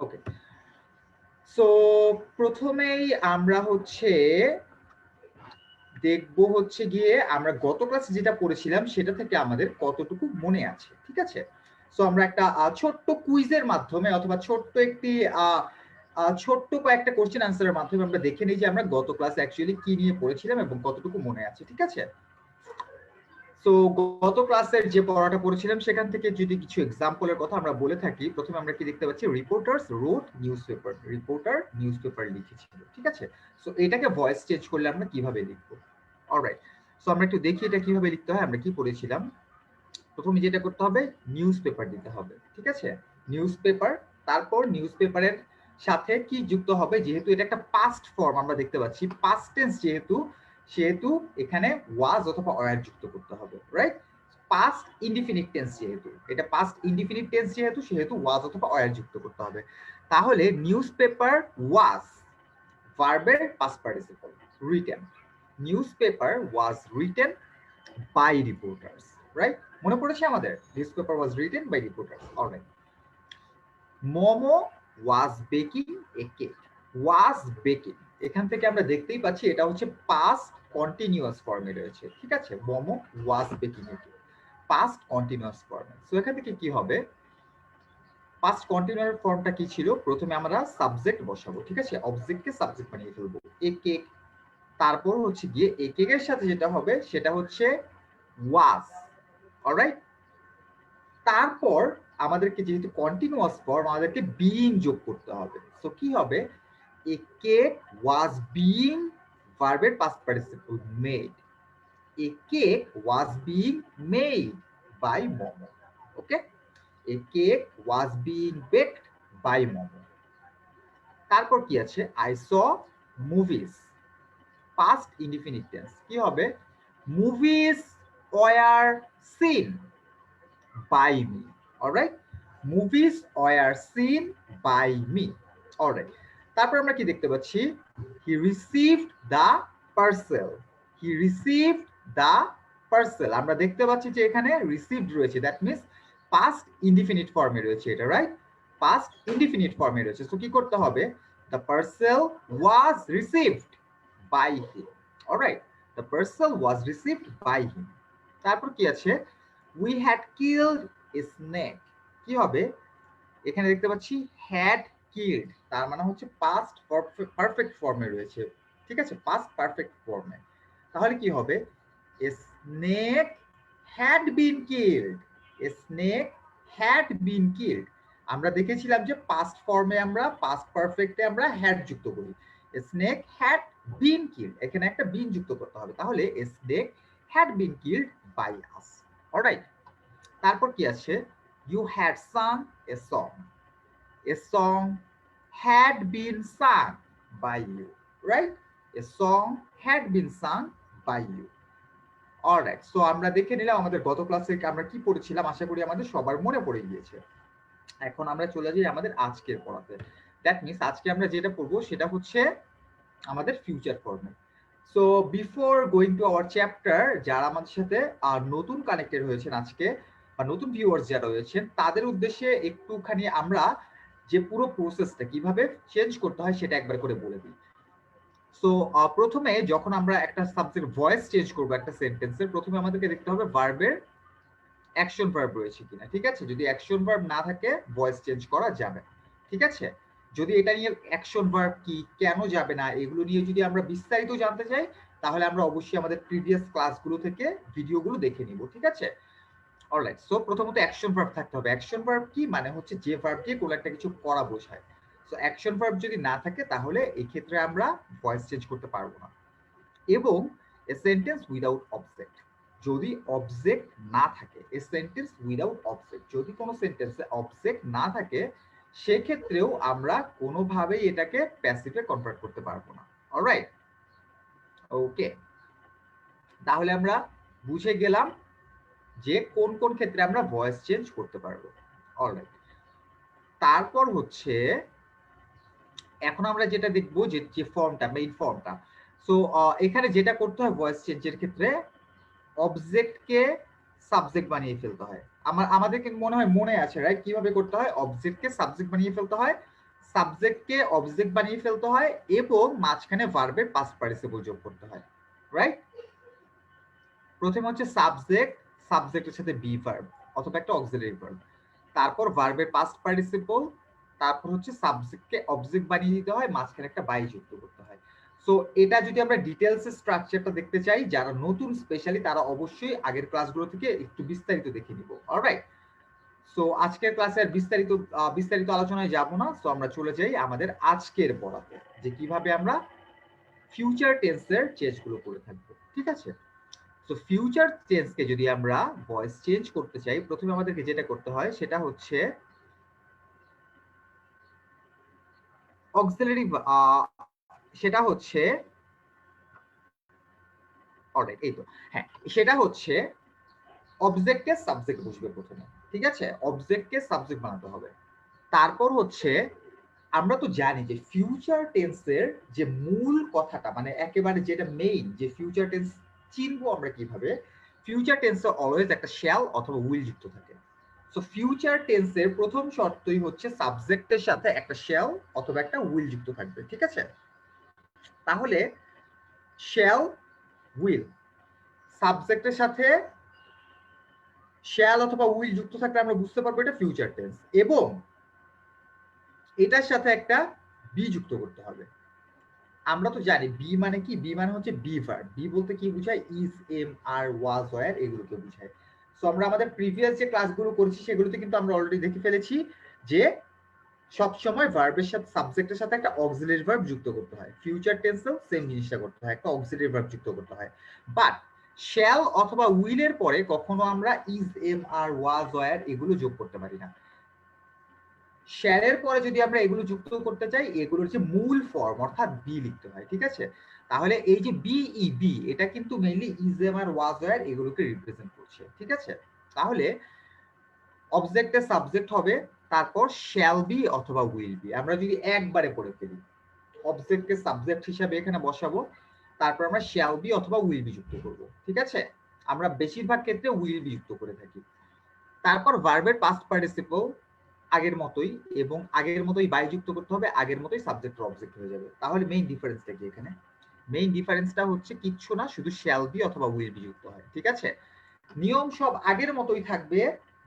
ওকে so প্রথমেই আমরা হচ্ছে দেখব হচ্ছে গিয়ে আমরা গত ক্লাসে যেটা পড়েছিলাম, সেটা থেকে আমাদের কতটুকু মনে আছে, ঠিক আছে? সো আমরা একটা ছোট্ট কুইজের মাধ্যমে অথবা ছোট্ট একটি ছোট্ট কয়েকটা কোশ্চেন আনসারের মাধ্যমে আমরা দেখে নিই যে আমরা গত ক্লাসে অ্যাকচুয়ালি কি নিয়ে পড়েছিলাম এবং কতটুকু মনে আছে, ঠিক আছে? সো গত ক্লাসের যে পড়াটা পড়েছিলাম, সেখান থেকে যদি কিছু এক্সাম্পলের কথা আমরা বলে থাকি, প্রথমে আমরা কি দেখতে পাচ্ছি? Reporters wrote newspaper reporter newspaper লিখেছিল, ঠিক আছে? সো এটাকে ভয়েস চেঞ্জ করলে আমরা কীভাবে লিখব? অলরাইট সো আমরা একটু দেখি এটা কীভাবে লিখতে হয়, আমরা কি পড়েছিলাম? প্রথমে যেটা করতে হবে নিউজ পেপার দিতে হবে, ঠিক আছে? নিউজ পেপার তারপর নিউজ পেপারের সাথে কি যুক্ত হবে? যেহেতু এটা একটা পাস্ট ফর্ম আমরা দেখতে পাচ্ছি। পাস্ট টেন্স যেহেতু সেহেতু এখানে ওয়াজ অথবা অয়ার যুক্ত করতে হবে রাইট পাস্ট ইনডিফিনিট টেন্স যেহেতু, এটা পাস্ট ইনডিফিনিট টেন্স যেহেতু, সেহেতু ওয়াজ অথবা ওয়ার যুক্ত করতে হবে। তাহলে নিউজ পেপার ওয়াজ ভার্বের past participle written newspaper was written by reporters right মনে পড়েছে আমাদের? Newspaper was written by reporters alright Momo was baking a cake was baking এখান থেকে আমরা দেখতেই পাচ্ছি এটা হচ্ছে পাস্ট কন্টিনিউয়াস ফর্মে রয়েছে। ঠিক আছে? Momo was baking cake past continuous ফর্মে সো এখান থেকে কি হবে? পাস্ট কন্টিনিউয়াস ফর্মটা কি ছিল? প্রথমে আমরা সাবজেক্ট বসাবো, ঠিক আছে? অবজেক্টকে সাবজেক্ট বানিয়ে ফেলব। এ কেক তারপর হচ্ছে গিয়ে এ কেকের সাথে যেটা হবে, সেটা হচ্ছে ওয়াজ অলরাইট তারপর আমাদেরকে যেহেতু কন্টিনিউয়াস ফর্ম আমাদেরকে বিইং যোগ করতে হবে। সো কি হবে? এ কেক ওয়াজ বিইং ভার্বের past participle made a cake was being made by Momo okay a cake was being baked by Momo তারপর কি আছে? I saw movies past indefinite tense কি হবে? Movies were seen by me alright movies were seen by me alright তারপর আমরা কি দেখতে পাচ্ছি? He received the parcel he received the parcel আমরা দেখতে পাচ্ছি যে এখানে রিসিভড রয়েছে। দ্যাট মিনস পাস্ট ইনডিফিনিট ফর্মে রয়েছে এটা রাইট পাস্ট ইনডিফিনিট ফর্মে রয়েছে। সো কি করতে হবে? The parcel was received by him alright the parcel was received by him তারপর কি আছে? We had killed a snake কি হবে? এখানে দেখতে পাচ্ছি হ্যাড কিলড তার মানে হচ্ছে পাস্ট পারফেক্ট ফর্মে রয়েছে, ঠিক আছে? পাস্ট পারফেক্ট ফর্মে তাহলে কি হবে? A snake had been killed a snake had been killed আমরা দেখেছিলাম যে পাস্ট ফর্মে আমরা পাস্ট পারফেক্টে আমরা হ্যাড যুক্ত করি। স্নেক হ্যাড বিন কিল্ড এখানে একটা বিন যুক্ত করতে হবে। তাহলে a snake had been killed by us alright তারপর কি আছে? You had sung a song a song had been sung by you right a song had been sung by you alright so আমরা দেখে নিলাম আমাদের গত ক্লাসে আমরা কি পড়েছিলাম, আশা করি আমাদের সবার মনে পড়ে গিয়েছে। এখন আমরা চলে যাই আমাদের আজকের পড়াতে। দ্যাট মিনস আজকে আমরা যেটা পড়ব সেটা হচ্ছে আমাদের ফিউচার ফর্মে so before going to our chapter যারা আমাদের সাথে আর নতুন কানেক্টেড হয়েছেন আজকে, বা নতুন ভিউয়ার্স যারা রয়েছেন, তাদের উদ্দেশ্যে একটুখানি আমরা যে পুরো প্রসেসটা কীভাবে চেঞ্জ করতে হয় সেটা একবার করে বলে দিই। সো প্রথমে যখন আমরা একটা সাবজেক্ট ভয়েস চেঞ্জ করব একটা সেন্টেন্সের প্রথমে আমাদেরকে দেখতে হবে ভার্বের অ্যাকশন ভার্ব রয়েছে কিনা, ঠিক আছে? যদি অ্যাকশন ভার্ব না থাকে ভয়েস চেঞ্জ করা যাবে ঠিক আছে? যদি এটা নিয়ে অ্যাকশন ভার্ব কি, কেন যাবে না, এগুলো নিয়ে যদি আমরা বিস্তারিত জানতে চাই, তাহলে আমরা অবশ্যই আমাদের প্রিভিয়াস ক্লাসগুলো থেকে ভিডিওগুলো দেখে নিব, ঠিক আছে? অলরাইট সো প্রথমত অ্যাকশন ভার্ব থাকতে হবে। অ্যাকশন ভার্ব কি? মানে হচ্ছে যে ভার্ব দিয়ে কোনো একটা কিছু করা বোঝায়। সো অ্যাকশন ভার্ব যদি না থাকে, তাহলে এই ক্ষেত্রে আমরা ভয়েস চেঞ্জ করতে পারব না। এবং এ সেন্টেন্স উইদাউট অবজেক্ট যদি অবজেক্ট না থাকে এ সেন্টেন্স উইদাউট অবজেক্ট যদি কোনো সেন্টেন্সে অবজেক্ট না থাকে, সেক্ষেত্রেও আমরা কোনোভাবেই এটাকে প্যাসিভে কনভার্ট করতে পারব না। অলরাইট ওকে তাহলে আমরা বুঝে গেলাম যে কোন কোন ক্ষেত্রে আমরা ভয়েস চেঞ্জ করতে পারব। অলরাইট তারপর হচ্ছে, এখন আমরা যেটা দেখব যে যে ফর্মটা মেইন ফর্মটা সো এখানে যেটা করতে হয় ভয়েস চেঞ্জের ক্ষেত্রে অবজেক্টকে সাবজেক্ট বানিয়ে ফেলতে হয়। আমার আমাদের কিন্তু মনে হয় মনে আছে রাইট কীভাবে করতে হয়? অবজেক্টকে সাবজেক্ট বানিয়ে ফেলতে হয়। সাবজেক্টকে অবজেক্ট বানিয়ে ফেলতে হয় এবং মাঝখানে ভার্বের পাস্ট পার্টিসিপল যোগ করতে হয়। রাইট প্রথমে হচ্ছে সাবজেক্ট সাবজেক্টের সাথে বি ভার্ব অথবা একটা অক্সিলারি ভার্ব তারপর ভার্বের পাস্ট পার্টিসিপল তারপর হচ্ছে সাবজেক্টকে অবজেক্ট বানিয়ে দিতে হয়, মাঝখানে একটা বাই যুক্ত করতে হয়। সো এটা যদি আমরা ডিটেলস স্ট্রাকচারটা দেখতে চাই, যারা নতুন স্পেশালি তারা অবশ্যই আগের ক্লাসগুলো থেকে একটু বিস্তারিত দেখে নিব। অলরাইট সো আজকের ক্লাসে আর বিস্তারিত বিস্তারিত আলোচনায় যাব না। সো আমরা চলে যাই আমাদের আজকের পড়াতে, যে কীভাবে আমরা ফিউচার টেন্সের চেঞ্জগুলো করে থাকব। ঠিক আছে? তো ফিউচার টেন্সকে যদি আমরা ভয়েস চেঞ্জ করতে চাই, প্রথমে আমাদেরকে যেটা করতে হয় সেটা হচ্ছে অক্সিলারি সেটা হচ্ছে এই তো। হ্যাঁ সেটা হচ্ছে অবজেক্টকে সাবজেক্ট বসবে প্রথমে, ঠিক আছে? অবজেক্টকে সাবজেক্ট বানাতে হবে। তারপর হচ্ছে আমরা তো জানি যে ফিউচার টেন্সের যে মূল কথাটা মানে একেবারে যেটা মেইন যে ফিউচার টেন্স চিনবো আমরা কীভাবে? ফিউচার টেন্সে অলওয়েজ একটা শ্যাল অথবা উইল যুক্ত থাকে। সো ফিউচার টেন্সের প্রথম শর্তই হচ্ছে সাবজেক্টের সাথে একটা শ্যাল অথবা একটা উইল যুক্ত থাকবে, ঠিক আছে? তাহলে শ্যাল উইল সাবজেক্টের সাথে শ্যাল অথবা উইল যুক্ত থাকলে আমরা বুঝতে পারব এটা ফিউচার টেন্স এবং এটার সাথে একটা বি যুক্ত করতে হবে। আমরা তো জানি বি মানে কি? বি মানে হচ্ছে বি ভার্ব বি বলতে কি বোঝায়? Is am are was were এগুলোকে বোঝায়। সো আমরা আমাদের প্রিভিয়াস যে ক্লাসগুলো করেছি, সেগুলোতে কিন্তু আমরা অলরেডি দেখে ফেলেছি যে সব সময় ভার্বের সাথে সাবজেক্টের সাথে একটা অক্সিলারি ভার্ব যুক্ত করতে হয়। ফিউচার টেন্সেও সেম জিনিসটা করতে হয়, একটা অক্সিলারি ভার্ব যুক্ত করতে হয়। বাট শ্যাল অথবা উইলের পরে কখনো আমরা is am are was were এগুলো যোগ করতে পারি না। শ্যালের পরে যদি আমরা এগুলো যুক্ত করতে চাই, এগুলোর যে মূল ফর্ম অর্থাৎ বি লিখতে হয়, ঠিক আছে? তাহলে এই যে বিই বি এটা কিন্তু mainly am are was were এগুলোকে রিপ্রেজেন্ট করছে, ঠিক আছে? তাহলে অবজেক্টের সাবজেক্ট হবে, তারপর শ্যাল বি অথবা উইল বি আমরা যদি একবারে পড়ে ফেলি অবজেক্টকে সাবজেক্ট হিসাবে এখানে বসাবো, তারপর আমরা শ্যাল বি অথবা উইল বি যুক্ত করব, ঠিক আছে? আমরা বেশিরভাগ ক্ষেত্রে উইল বি যুক্ত করে থাকি। তারপর ভার্বের পাস্ট পার্টিসিপল আগের মতোই এবং আগের মতোই বাই যুক্ত করতে হবে, আগের মতোই সাবজেক্ট অবজেক্ট হয়ে যাবে। তাহলে মেইন ডিফারেন্সটা কি এখানে? মেইন ডিফারেন্সটা হচ্ছে কিচ্ছু না, শুধু শ্যাল বি অথবা উইল বি যুক্ত হয়, ঠিক আছে? নিয়ম সব আগের মতোই থাকবে,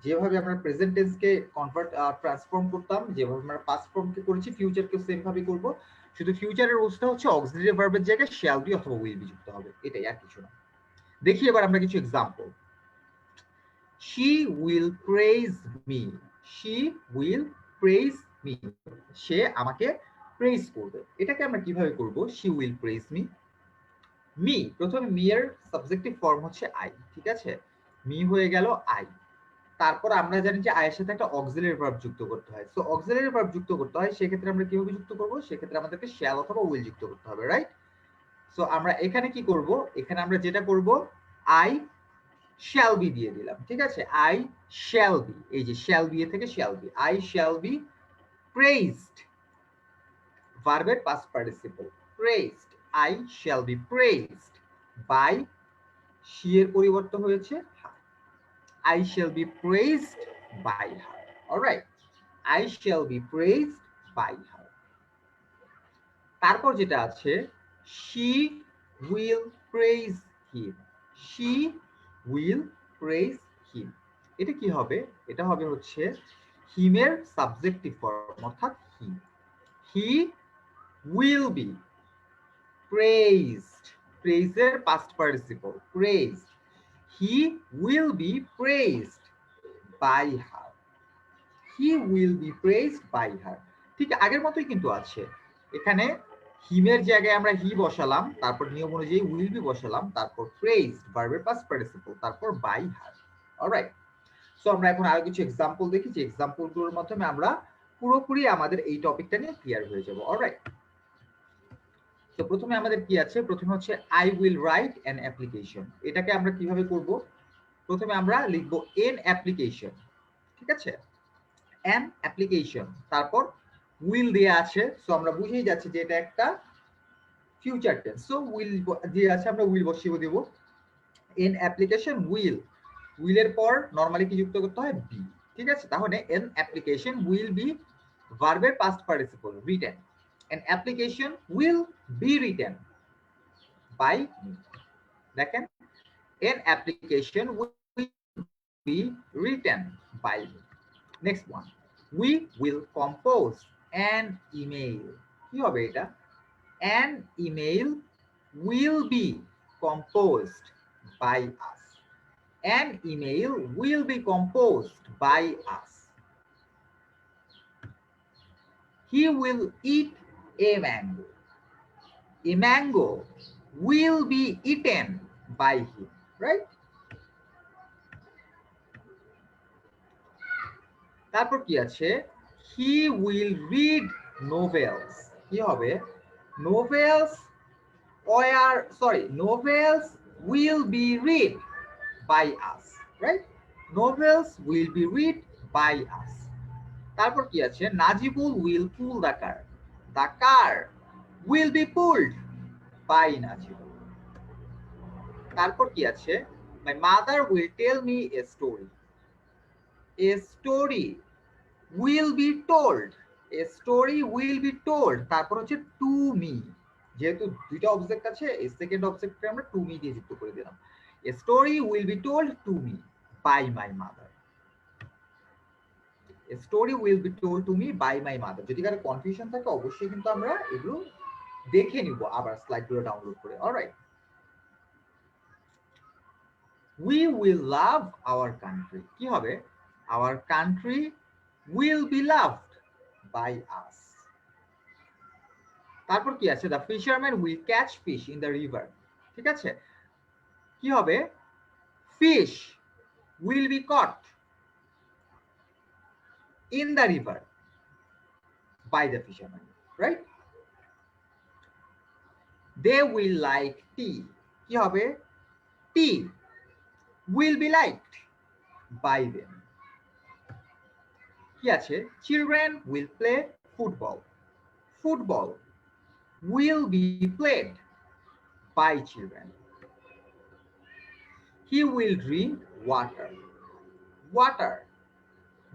যেভাবে আমরা প্রেজেন্ট টেন্সকে কনভার্ট ট্রান্সফর্ম করতাম, যেভাবে আমরা পাস্ট ফর্মকে করেছি ফিউচারকে সেম ভাবে করব। শুধু ফিউচারের রুলসটা হচ্ছে অক্সিলারি ভার্বের জায়গায় শ্যাল বি অথবা উইল বি যুক্ত হবে, এটাই আর কিছু না। দেখি এবার আমরা কিছু example she will praise me she will praise me সে আমাকে প্রেজ করবে। এটাকে আমরা কীভাবে করব? She will praise me me প্রথমে মি এর সাবজেক্টিভ ফর্ম হচ্ছে আই ঠিক আছে? মি হয়ে গেল আই তারপর আমরা জানি যে আয়ের সাথে একটা অক্সিলারি ভার্ব যুক্ত করতে হয়। সো অক্সিলারি ভার্ব যুক্ত করতে হয়, সেক্ষেত্রে আমরা কীভাবে যুক্ত করব? সেক্ষেত্রে আমাদেরকে শ্যাল অথবা উইল যুক্ত করতে হবে রাইট সো আমরা এখানে কি করব? এখানে আমরা যেটা করব আই শ্যাল বি দিয়ে দিলাম, ঠিক আছে আই শ্যাল বি এই যে শ্যাল বি থেকে shall be I shall be praised ভার্বের past participle praised I shall be praised by she এর পরিবর্তন হয়েছে I shall be praised by her. All right. I shall be praised by her. তারপর যেটা আছে, she will praise him. She will praise him. এটা কি হবে? এটা হবে হচ্ছে হিমের সাবজেক্টিভ ফর্ম অর্থাৎ he he will be praised প্রেজের past participle praised he will be praised by her. He will be praised by her. ঠিক আগের মতোই কিন্তু আছে। এখানে হিমের জায়গায় আমরা হি বসালাম, তারপর নিয়ম অনুযায়ী উইল বি বসালাম, তারপর প্রেজড ভার্বের পাস্ট পার্টিসিপল তারপর বাই হার অলরাইট সো আমরা এখন আরও কিছু এক্সাম্পল দেখি, যে এক্সাম্পলগুলোর মাধ্যমে আমরা পুরোপুরি আমাদের এই টপিকটা নিয়ে ক্লিয়ার হয়ে যাব। অলরাইট তো প্রথমে আমাদের কি আছে? প্রথমে হচ্ছে I will write an application এটাকে আমরা কীভাবে করব? প্রথমে আমরা লিখব এন অ্যাপ্লিকেশন ঠিক আছে? অ্যান অ্যাপ্লিকেশন তারপর উইল দেয়া আছে সো আমরা বুঝেই যাচ্ছি যে এটা একটা ফিউচার টেন্স সো উইল দিয়ে আছে, আমরা উইল বসিয়ে দেব। এন অ্যাপ্লিকেশন উইল উইলের পর নরমালি কি যুক্ত করতে হয়? বি ঠিক আছে? তাহলে এন অ্যাপ্লিকেশন উইল বি ভার্বের past participle written an application will be written by দেখেন an application will be written by next next we will will an email কি হবে এটা an email will be composed by us an email will be composed by us he will eat a mango a mango will be eaten by him right তারপর কি আছে he will read novels কি হবে? Novels were sorry novels will be read by us right novels will be read by us তারপর কি আছে? Najibul will pull the car the car will be pulled by Najibul তারপর কি আছে? My mother will tell me a story a story will be told a story will be told তারপর হচ্ছে to me যেহেতু দুইটা object আছে এই second অবজেক্টকে আমরা টু মি দিয়ে যুক্ত করে দিলাম। A story will be told to me by my mother a story will be told to me by my mother যদি কারও কনফিউশন থাকে, অবশ্যই কিন্তু আমরা এগুলো দেখে নিব, আবার স্লাইডগুলো ডাউনলোড করে। Alright we will love our country কি হবে? Our country will be loved by us তারপর কি আছে? The fisherman will catch fish in the river ঠিক আছে? কি হবে? Fish will be caught in the river by the fisherman right they will like tea কি হবে? Tea will be liked by them কি আছে children will play football football will be played by children. He will drink water. Water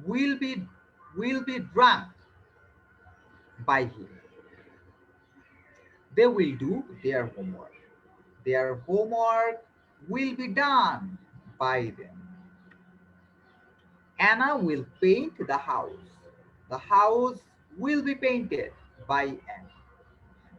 will be will be drunk by him. They will do their homework. Their homework will be done by them. Anna will paint the house. The house will be painted by Anna.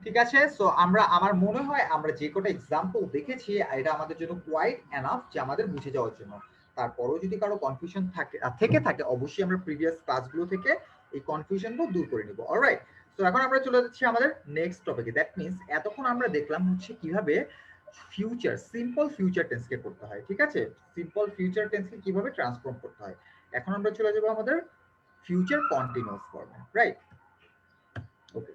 ঠিক আছে? So আমরা, আমার মনে হয় আমরা যে কটা example দেখেছি, এটা আমাদের জন্য কোয়াইট এনাফ যে আমাদের বুঝে যাওয়ার জন্য। তারপরেও যদি কারও কনফিউশন থাকে থেকে থাকে, অবশ্যই আমরা প্রিভিয়াস ক্লাসগুলো থেকে এই কনফিউশনগুলো দূর করে নিব। অলরাইট তো এখন আমরা চলে যাচ্ছি আমাদের নেক্সট টপিকে দ্যাট মিন্স এতক্ষণ আমরা দেখলাম হচ্ছে কীভাবে ফিউচার সিম্পল ফিউচার টেন্সকে করতে হয়। ঠিক আছে? সিম্পল ফিউচার টেন্সকে কীভাবে ট্রান্সফর্ম করতে হয়। এখন আমরা চলে যাব আমাদের ফিউচার কন্টিনিউয়াস ফর্মে right okay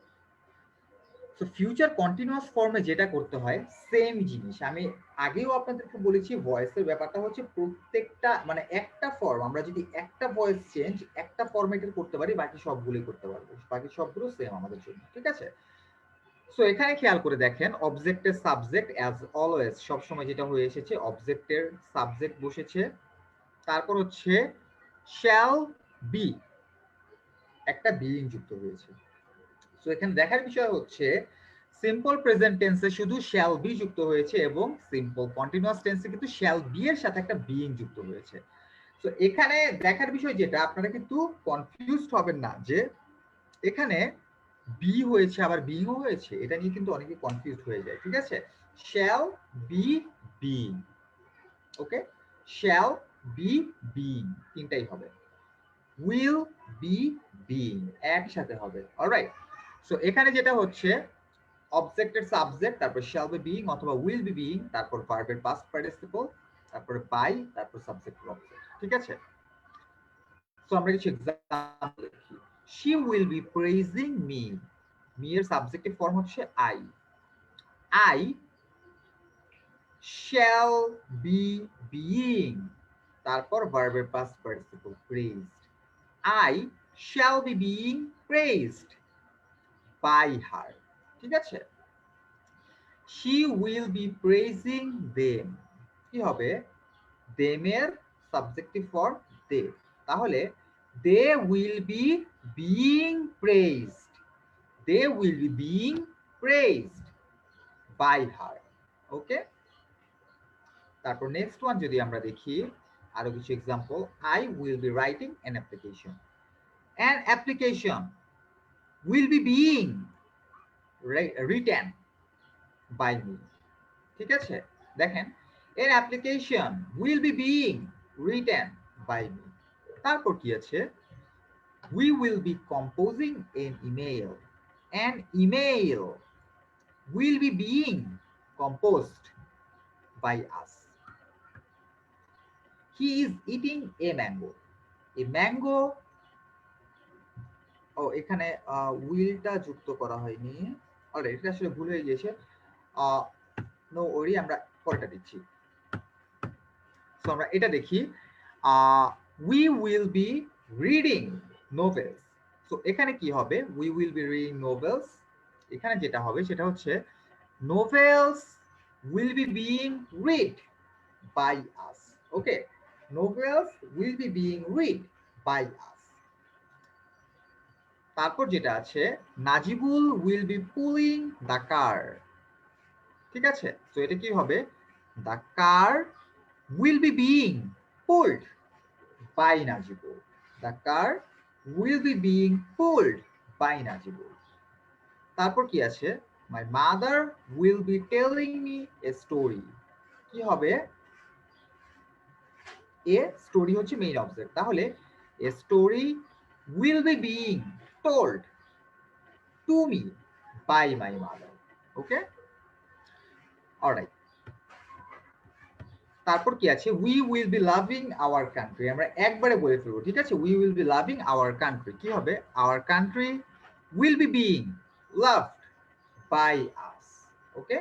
so future continuous ফর্মে যেটা করতে হয় সেম জিনিস। আমি আগেও আপনাদেরকে বলেছি ভয়েসের ব্যাপারটা হচ্ছে প্রত্যেকটা মানে একটা ফর্ম আমরা যদি একটা ভয়েস চেঞ্জ একটা ফরম্যাটের করতে পারি, বাকি সবগুলোই করতে পারব। বাকি সবগুলো সেম আমাদের জন্য, ঠিক আছে? সো এখানে খেয়াল করে দেখেন অবজেক্টের সাবজেক্ট অ্যাজ অলওয়েজ সবসময় যেটা হয়ে এসেছে অবজেক্টের সাবজেক্ট বসেছে। তারপর হচ্ছে শ্যাল বি একটা বিইং যুক্ত হয়েছে। সো এখানে দেখার বিষয় হচ্ছে সিম্পল প্রেজেন্ট টেন্সে শুধু শ্যাল বি যুক্ত হয়েছে এবং সিম্পল কন্টিনিউয়াস টেন্সে কিন্তু শ্যাল বি এর সাথে একটা বিইং যুক্ত হয়েছে। সো এখানে দেখার বিষয় যেটা, আপনারা কিন্তু কনফিউজড হবেন না যে এখানে বি হয়েছে, আবার বিইংও হয়েছে, এটা নিয়ে কিন্তু অনেকে কনফিউজড হয়ে যায়, ঠিক আছে? Shall be being okay shall be being তিনটাই হবে। উইল বি বিইং একসাথে হবে। অলরাইট সো এখানে যেটা হচ্ছে অবজেক্টের সাবজেক্ট তারপর শ্যাল বি বিইং অথবা উইল বি বিইং তারপর ভার্বের পাস্ট পার্টিসিপল তারপর বাই তারপর সাবজেক্ট অবজেক্ট ঠিক আছে? সো আমরা কিছু এক্সাম্পল দেখি। She will be praising me me এর সাবজেক্টিভ ফর্ম হচ্ছে I I shall be being তারপর ভার্বের past participle praised I shall be being praised by her ঠিক আছে? She will be praising them কি হবে? দেমের সাবজেক্টিভ ফর্ম দে তাহলে they will be being praised they will be being praised by her okay তারপর next one যদি আমরা দেখি আরও কিছু example I will be writing an application an application will be being written by me ঠিক আছে? দেখেন এর application will be being written by me তারপর কি আছে? We will be composing an email. An email will be being composed by us. He is eating a mango. A mango, ও, এখানে উইলটা যুক্ত করা হয়নি। অলরেডি এটা আসলে ভুল হয়ে গিয়েছে। নো ওরি আমরা পরেরটা দিচ্ছি সো আমরা এটা দেখি। We will be reading novels so এখানে কি হবে? We will be reading novels এখানে যেটা হবে, সেটা হচ্ছে novels will be being read by us okay novels will be being read by us তারপর যেটা আছে Najibul will be pulling the car ঠিক আছে? তো এটা কি হবে? The car will be being pulled by Najibul the car will be being pulled by Najibul তারপর কি আছে? My mother will be telling me a story কি হবে? এ স্টোরি হচ্ছে মেইন অবজেক্ট তাহলে a story will be being told to me by my mother. Okay? Alright. তারপর কি আছে? We will be loving our country আমরা একবারে বলে ফেলব, ঠিক আছে? We will be loving our country কি হবে? Our country will be being loved by us okay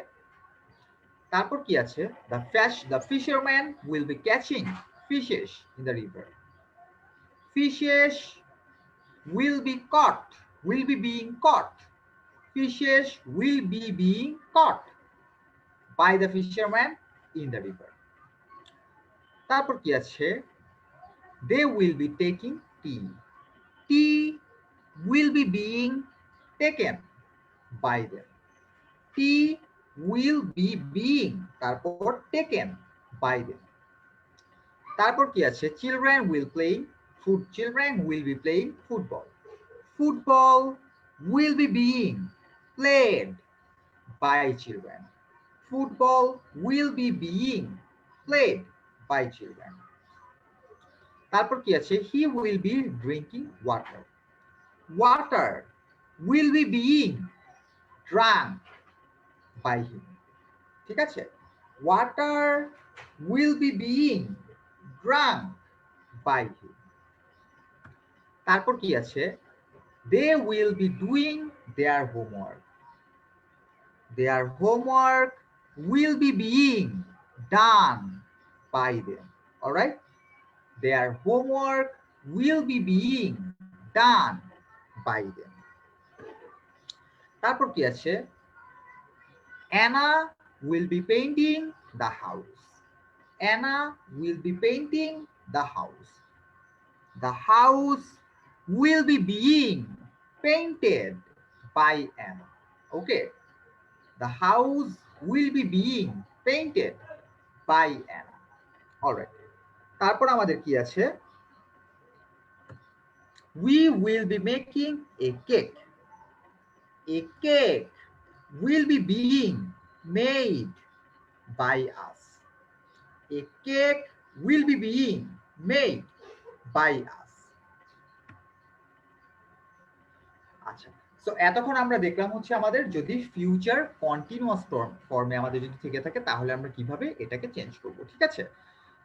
তারপর কি আছে? The fish the fisherman will be catching fishes in the river. Fishes will be caught, will be being caught. Fishes will be being caught by the fisherman in the river. Will be taking tea tea will be being taken by them tea will be being তারপর taken by them তারপর কি আছে? Children will playing food children will be playing football football will be being played by children football will be being played by children তারপর কি আছে? He will be drinking water water will be being drunk by him ঠিক আছে? Water will be being drunk by him তারপর কি আছে? They will be doing their homework their homework will be being done by them alright their homework will be being done by them তারপর কি আছে? Anna will be painting the house Anna will be painting the house the house will be being painted by Anna. Okay. The house will be being painted by Anna. All right. তারপর আমাদের কি আছে we will be making a cake a cake will be being made by us a cake will be being made by us. আচ্ছা so এতক্ষণ আমরা দেখলাম হচ্ছে আমাদের যদি ফিউচার কন্টিনিউয়াস ফর্মে আমাদের যদি থেকে থাকে, তাহলে আমরা কীভাবে এটাকে চেঞ্জ করব, ঠিক আছে?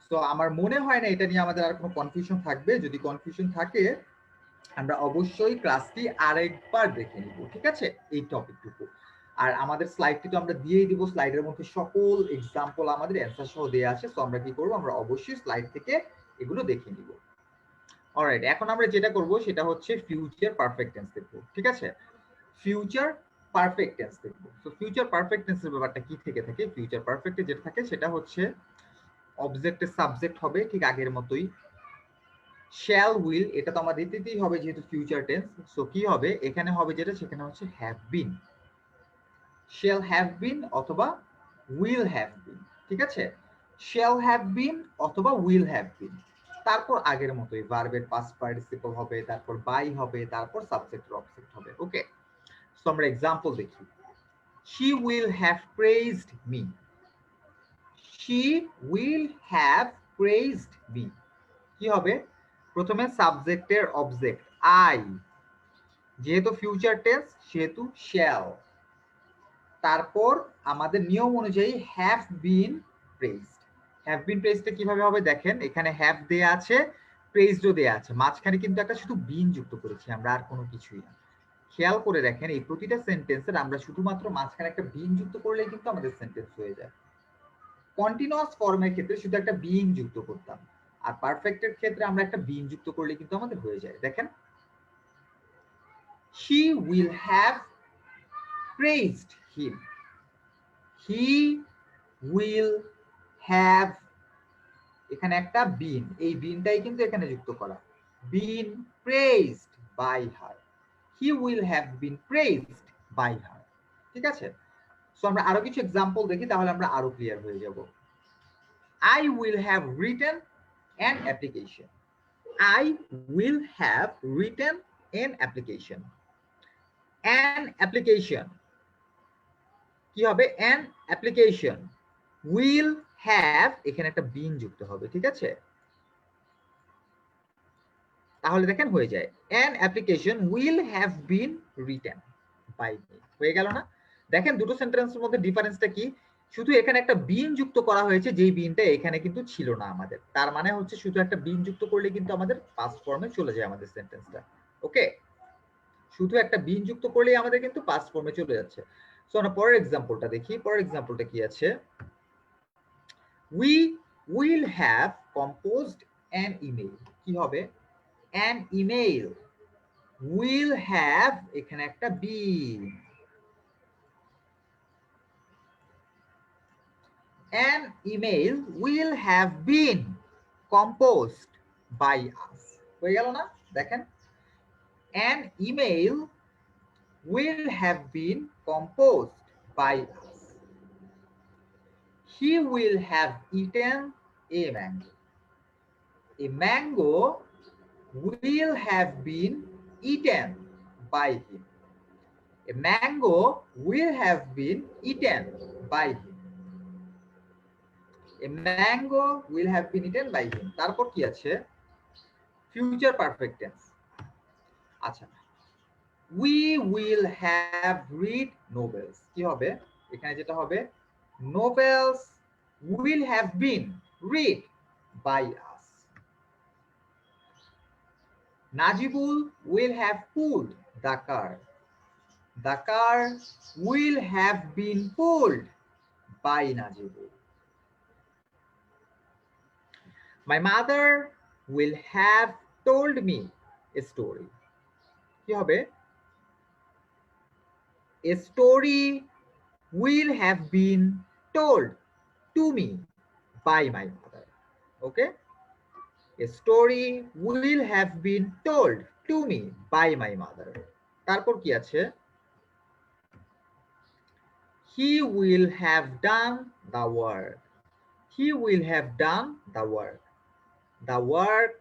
সো আমার মনে হয় না এটা নিয়ে আমাদের আর কোনো কনফিউশন থাকবে। যদি কনফিউশন থাকে, আমরা অবশ্যই ক্লাসটি আরেকবার দেখে নিব, ঠিক আছে? এই টপিকটুকু আর আমাদের স্লাইডটি তো আমরা দিয়েই দিব। স্লাইডের মধ্যে সকল এক্সাম্পল আমাদের অ্যান্সার সহ দেওয়া আছে। তো আমরা কি করব? আমরা অবশ্যই স্লাইড থেকে এগুলো দেখে নিব। অলরাইট এখন আমরা যেটা করব সেটা হচ্ছে ফিউচার পারফেক্ট টেন্স দেখব, ঠিক আছে? ফিউচার পারফেক্ট টেন্স দেখব। তো ফিউচার পারফেক্ট টেন্সের ব্যাপারটা কি থেকে থাকে? ফিউচার পারফেক্টে যেটা থাকে সেটা হচ্ছে অবজেক্টের সাবজেক্ট হবে ঠিক আগের মতোই। শ্যাল উইল এটা তো আমাদের দিতেই হবে যেহেতু ফিউচার টেন্স সো কি হবে? এখানে হবে যেটা? সেখানে হচ্ছে have been shall have been অথবা উইল হ্যাভ বিন ঠিক আছে? শ্যাল হ্যাভ বিন অথবা উইল হ্যাভ বিন তারপর আগের মতোই ভার্বের পাস্ট পার্টিসিপল হবে, তারপর বাই হবে, তারপর সাবজেক্ট অবজেক্ট হবে ওকে সো আমরা এক্সাম্পল দেখি। She will have praised me she will have praised me কি হবে? প্রথমে সাবজেক্টের অবজেক্ট আই যেহেতু ফিউচার টেন্স সেহেতু শ্যাল তারপর আমাদের নিয়ম অনুযায়ী have been praised have been প্রেজটা কীভাবে হবে দেখেন, এখানে হ্যাভ দেয়া আছে প্রেজডও দেয়া আছে। মাঝখানে কিন্তু একটা শুধু বিন যুক্ত করেছি আমরা, আর কোনো কিছুই না। খেয়াল করে দেখেন, এই প্রতিটা সেন্টেন্সের আমরা শুধুমাত্র মাঝখানে একটা বিন যুক্ত করলেই কিন্তু আমাদের সেন্টেন্স হয়ে যায়। কন্টিনিউয়াস ফর্মের ক্ষেত্রে শুধু একটা বিন যুক্ত করতাম, আর পারফেক্টের ক্ষেত্রে আমরা একটা বিন যুক্ত করলে কিন্তু আমাদের হয়ে যায়। দেখেন he will have praised him he will have এখানে একটা বিন এই বিনটাই কিন্তু এখানে যুক্ত করা। Been praised by her he will have been praised by her ঠিক আছে? সো আমরা আরও কিছু এক্সাম্পল দেখি, তাহলে আমরা আরও ক্লিয়ার হয়ে যাব। I will have written an application I will have written an application an application কি হবে? অ্যান অ্যাপ্লিকেশন উইল হ্যাভ এখানে একটা বিন যুক্ত হবে, ঠিক আছে? তাহলে দেখেন হয়ে যায়। An application will have been written by হয়ে গেল না? দেখেন দুটো সেন্টেন্সের মধ্যে ডিফারেন্সটা কি? শুধু এখানে একটা বিন যুক্ত করা হয়েছে, যেই বিনটা এখানে কিন্তু ছিল না আমাদের। তার মানে হচ্ছে শুধু একটা বিন যুক্ত করলে কিন্তু আমাদের পাস্ট ফর্মে চলে যায় আমাদের সেন্টেন্সটা ওকে শুধু একটা বিন যুক্ত করলেই আমাদের কিন্তু পাস্ট ফর্মে চলে যাচ্ছে। সো আমরা পরের এক্সাম্পলটা দেখি পরের এক্সাম্পলটা কি আছে? We will have composed an email কি হবে? অ্যান ইমেল উইল হ্যাভ এখানে একটা বিন an email will have been composed by us. হয়ে গেল না? দেখেন। An email will have been composed by us he will have eaten a mango a mango will have been eaten by him a mango will have been eaten by him a mango will have been eaten by him তারপর কি আছে future perfect আচ্ছা we will have read novels কি হবে এখানে যেটা হবে novels will have been read by us Najibul will have pulled the car the car will have been pulled by Najibul My mother will have told me a story. কি হবে? A story will have been told to me by my mother. Okay? A story will have been told to me by my mother. তারপর কি আছে? He will have done the work. He will have done the work. The work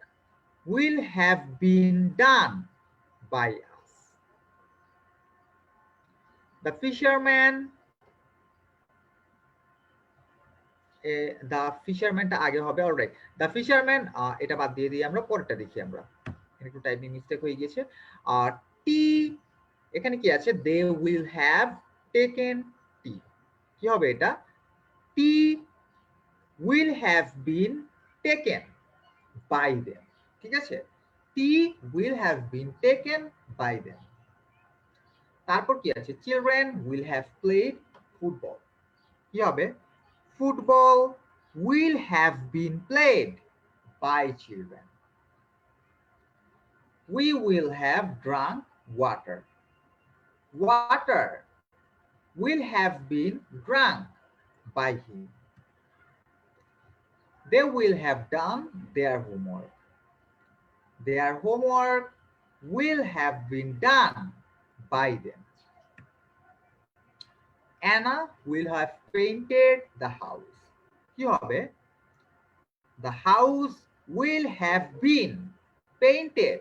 will have been done by The fisherman the ফিশারম্যানটা আগে হবে alright the fisherman এটা বাদ দিয়ে দিয়ে আমরা, পরেরটা দেখি আমরা। একটু টাইপিং মিস্টেক হয়ে গিয়েছে আর টি, এখানে কি আছে? They will have taken tea কি হবে এটা? Tea will have been taken by them. ঠিক আছে? টি will have been taken by them. তারপর কি আছে children will have played football কি হবে football will have been played by children we will have drunk water water will have been drunk by him they will have done their homework. their homework will have been done by them. Anna will have painted the house. কি হবে? The house will have been painted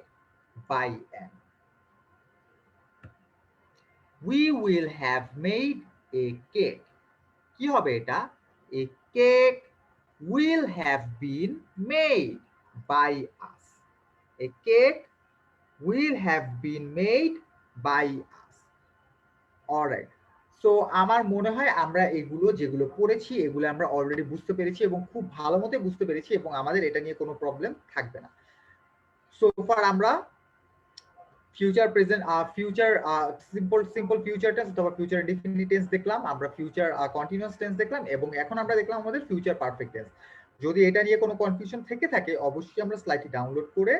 by Anna. We will have made a cake. কি হবে এটা? A cake will have been made by us. A cake will have been made by us. Alright. So আমার মনে হয় আমরা এগুলো যেগুলো পড়েছি এগুলো আমরা অলরেডি বুঝতে পেরেছি এবং খুব ভালো মতো বুঝতে পেরেছি এবং আমাদের এটা নিয়ে কোনো প্রবলেম থাকবে না সো ফার আমরা future present future simple simple future tense অথবা ফিউচার ইনডিফিনিট টেন্স দেখলাম, আমরা ফিউচার কন্টিনিউয়াস টেন্স দেখলাম এবং এখন আমরা দেখলাম আমাদের ফিউচার পারফেক্ট টেন্স যদি এটা নিয়ে কোনো কনফিউশন থেকে থাকে, অবশ্যই আমরা স্লাইডটি ডাউনলোড করে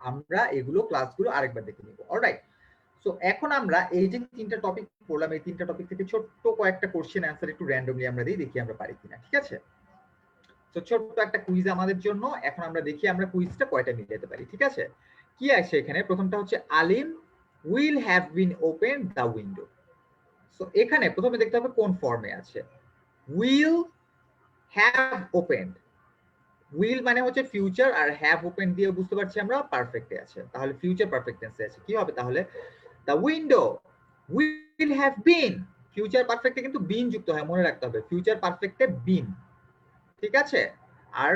আমরা এগুলো ক্লাসগুলো আরেকবার দেখে নিব অলরাইট সো এখন আমরা এই যে তিনটা টপিক পড়লাম, এই তিনটা টপিক থেকে ছোট্ট কয়েকটা কোশ্চেন অ্যান্সার একটু র্যান্ডমলি আমরা দিই দেখি আমরা পারি কিনা, ঠিক আছে? তো ছোট্ট একটা কুইজ আমাদের জন্য। এখন আমরা দেখি আমরা কুইজটা কয়টা মিলাতে পারি, ঠিক আছে? কি আছে এখানে? প্রথমটা হচ্ছে, Alim will have been open the window so এখানে প্রথমে দেখতে হবে কোন ফর্মে আছে। উইল হ্যাভ ওপেন উইল মানে হচ্ছে ফিউচার আর হ্যাভ ওপেন দিয়ে বুঝতে পারছি আমরা পারফেক্টে আছে। তাহলে ফিউচার পারফেক্ট টেন্সে আছে। কি হবে তাহলে? The window will have been future পারফেক্টে কিন্তু বিন যুক্ত হয়, মনে রাখতে হবে। ফিউচার পারফেক্টে বিন ঠিক আছে? আর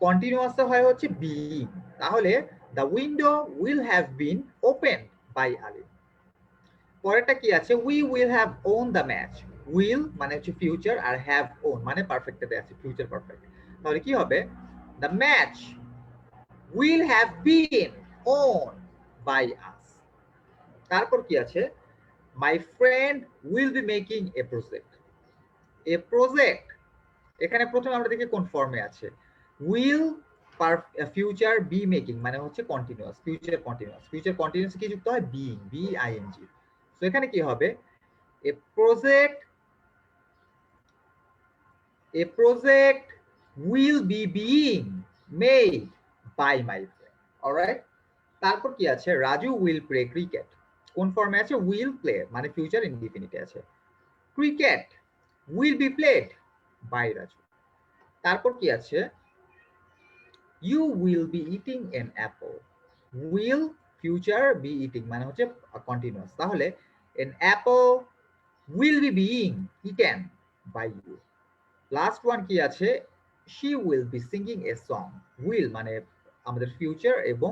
কন্টিনিউয়াস হয় হচ্ছে বিইং তাহলে the window will have been open by Alim পরেরটা কি আছে? We will have won the match will মানে হচ্ছে ফিউচার আর হ্যাভ ওন মানে পারফেক্টে আছে ফিউচার পারফেক্ট তাহলে কি হবে? The match will have been won by us তারপর কি আছে? My friend will be making a project a project এখানে প্রথমে আমরা দেখি কোন ফর্মে আছে। উইল ফিউচার বি মেকিং মানে হচ্ছে continuous future continuous future continuous কি যুক্ত হয়? বিইং বি আইএনজি তো এখানে কি হবে? A project a project will be being made by my friend alright তারপর কি আছে? রাজু উইল প্লে ক্রিকেট কোন ফর্মে আছে? উইল প্লে মানে ফিউচার ইনডিফিনিটে আছে। Cricket will be played by Raju তারপর কি আছে? You will be eating an apple will future be eating মানে হচ্ছে কন্টিনিউয়াস তাহলে an apple will be being eaten by you last one কি আছে? She will be singing a song will মানে আমাদের ফিউচার এবং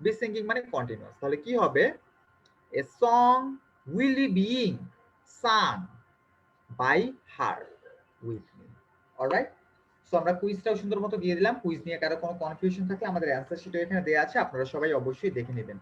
বি সিঙ্গিং মানে continuous তাহলে কি হবে? A song will be being sung by her with me alright so আমরা কুইজটাও সুন্দর মতো দিয়ে দিলাম। কুইজ নিয়ে কারও কোনো কনফিউশন থাকলে আমাদের অ্যান্সার শিটও এখানে দেওয়া আছে। আপনারা সবাই অবশ্যই দেখে নেবেন।